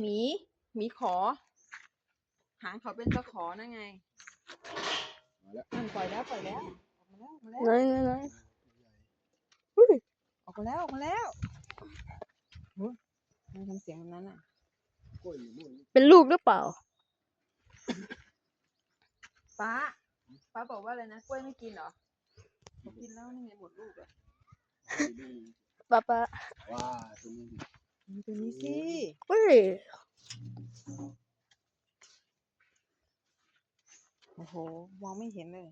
หมีหมีขอ หางเขาเป็นตะขอนั่นไงมาแล้วมันปล่อยแล้วปล่อยแล้วออกมาแล้วออกมาแล้วไหนไหนไหนออกมาแล้วออกมาแล้วเฮ้ยทำไมทำเสียงแบบนั้นอะกล้วยอยู่นู่นเป็นลูกหรือเปล่าป้าป้าบอกว่าอะไรนะกล้วยไม่กินเหรอเขากินแล้วนี่ไงหมดลูกอะนี่ป้าป้าว้าตรงนี้ดิมี ตัวนี้สิเฮ้ยโอ้โห มองไม่เห็นเลย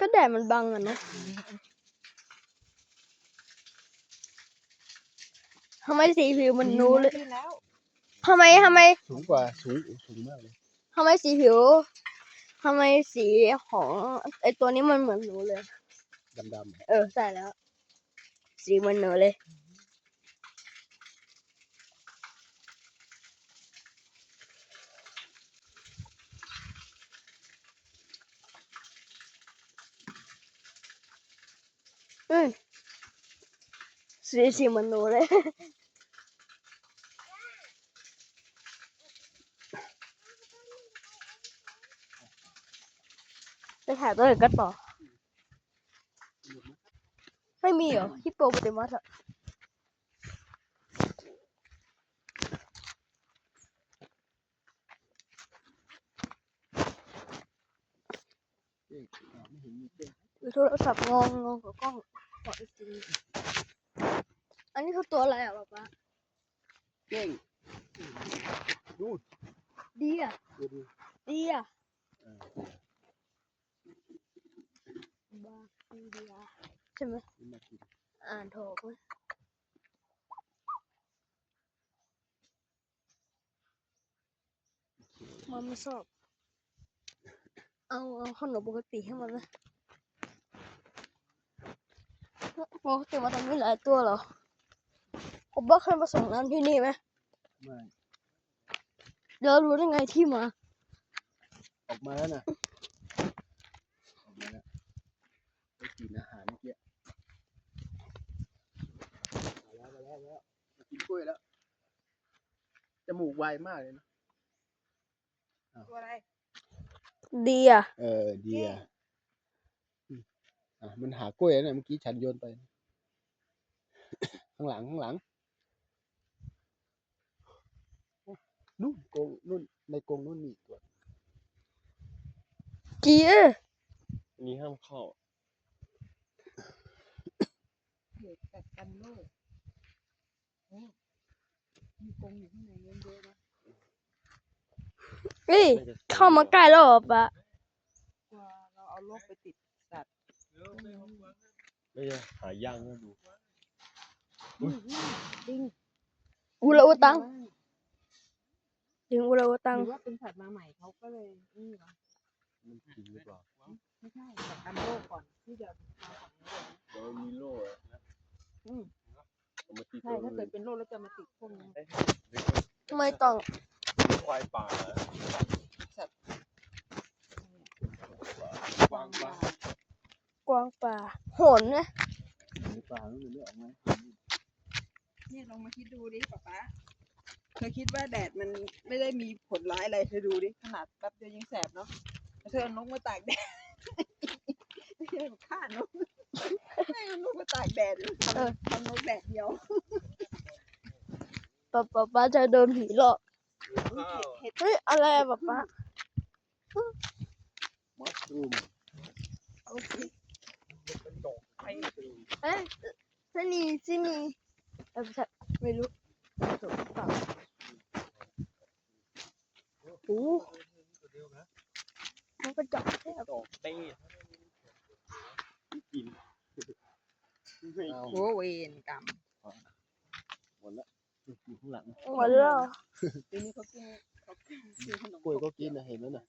ก็แดดมันบังอะเนาะทำไมสีผิวมันนูเลยดีแล้วทำไมทำไม สูงกว่าสูงสูงมากเลยทำไมสีผิวทำไมสีของไอตัวนี้มันเหมือนหนูเลยดำๆเออใช่แล้ว สีเหมือนหนูเลย ฮ้ยสีสีมันหนูเลยไปถ่ายตัวอื่นกันต่อ ไม่มีเหรอฮิปโปโปเตมัสอะ เอ๊ะไม่เห็นมีเต้น ดู โทรศัพท์งงงงกับกล้องขออีกทีอันนี้คือตัวอะไรอะป๊าป๊าเก้งดูดีอะดูดูดีอะเออบาคีเดียใช่ไหมนี่มากินอ่านถูกไหมมันไม่ชอบ เอาเอาขนมปกติให้มันนะปกติมันต้องมีหลายตัวเหรอผมว่าเคยมาส่งน้ำที่นี่ไหมไม่เดี๋ยวรู้ได้ไงที่มา ออกมาแล้วนะออกมาแล้วไปกินอาหารเมื่อกี้มาแล้วมาแล้วมาแล้วมากินกล้วยแล้วจมูกไวมากเลยนะตัวอะไร ดีอะเออดีอะอืมอะมันหากล้วยแล้วนะเมื่อกี้ฉันโยนไป ข้างหลังข้างหลังนู่นกรงนู่นในกรงนู่นมีอีกตัวจีเอออันนี้ห้ามเข้าเด็กกัดกันโลกโอ้มีกรงอยู่ข้างในเยอะเยอะนะ เฮ้ยเข้ามาใกล้แล้วเหรอปะกลัวเราเอาโรคไปติดสัตว์ไม่ใช่หาย่างก็ดูดิ้งอุระอุตังถึงอุระอุตังหรือว่าเป็นสัตว์มาใหม่เขาก็เลยนี่เหรอมันกินหรือเปล่าไม่ใช่กัดกันโรคก่อนที่จะมาฝั่งนี้เลยเดี๋ยวมีโล่อะนะอืมเอามาตีใช่ตัวถ้าเกิอื่ดนเป็นโรคแล้วจะมาติดพวกนี้ไม่ต้อง ควายป่าอะวางยากวางป่าโหนนะในป่านู่นมันไม่ออกมาเนี่ยลองมาคิดดูดิป๊าป๊าเธอคิดว่าแดดมันไม่ได้มีผลร้ายอะไรเธอดูดิขนาดแป๊บเดียวยังแสบเนาะแต่เธอเอานกมาตากแดดไม่ใช่ฆ่านกไม่เอานกมาตากแดดทำทำนกแดดเดียวป๊าป๊าป๊าจะโดนผีหลอกข้าว เห็ดเฮ้ยอะไรอะป๊าป๊ามัสรูมโอเคเอ๊ะซนีซินีเออไม่ใช่ไม่รู้ถูกหรือเปล่าโอ้มันก็จับแค่ดอกเต้กินไม่เอาโอ้เวรกรรมหมดละ อยู่ข้างหลังหมดแล้วทีนี้เขากินเขากินขนมกล้วยก็กินนะเห็นแล้วนะ